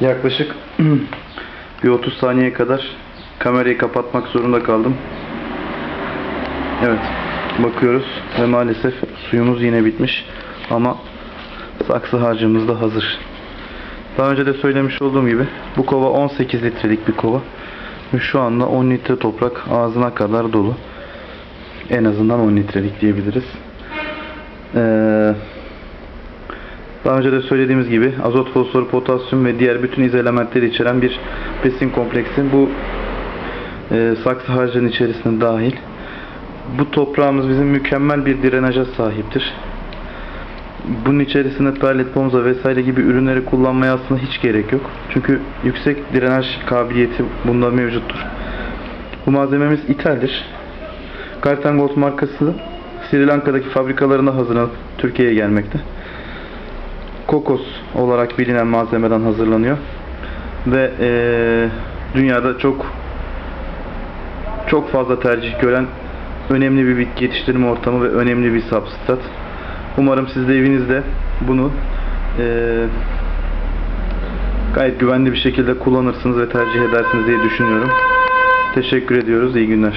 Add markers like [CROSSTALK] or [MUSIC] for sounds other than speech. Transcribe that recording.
Yaklaşık [CLEARS THROAT] bir 30 saniye kadar kamerayı kapatmak zorunda kaldım. Evet. Bakıyoruz ve maalesef suyumuz yine bitmiş. Ama saksı harcımız da hazır. Daha önce de söylemiş olduğum gibi bu kova 18 litrelik bir kova. Ve şu anda 10 litre toprak ağzına kadar dolu. En azından 10 litrelik diyebiliriz. Ee, daha önce de söylediğimiz gibi azot, fosfor, potasyum ve diğer bütün iz elementleri içeren bir besin kompleksi. Bu e, saksı harcının içerisinde dahil. Bu toprağımız bizim mükemmel bir drenaja sahiptir. Bunun içerisinde perlet, pomza vesaire gibi ürünleri kullanmaya aslında hiç gerek yok. Çünkü yüksek drenaj kabiliyeti bunda mevcuttur. Bu malzememiz ithaldir. Carlton Gold markası Sri Lanka'daki fabrikalarında hazırlanıp Türkiye'ye gelmekte. Kokos olarak bilinen malzemeden hazırlanıyor. Ve eee, dünyada çok çok fazla tercih gören önemli bir bitki yetiştirme ortamı ve önemli bir substrat. Umarım siz de evinizde bunu eee, gayet güvenli bir şekilde kullanırsınız ve tercih edersiniz diye düşünüyorum. Teşekkür ediyoruz. İyi günler.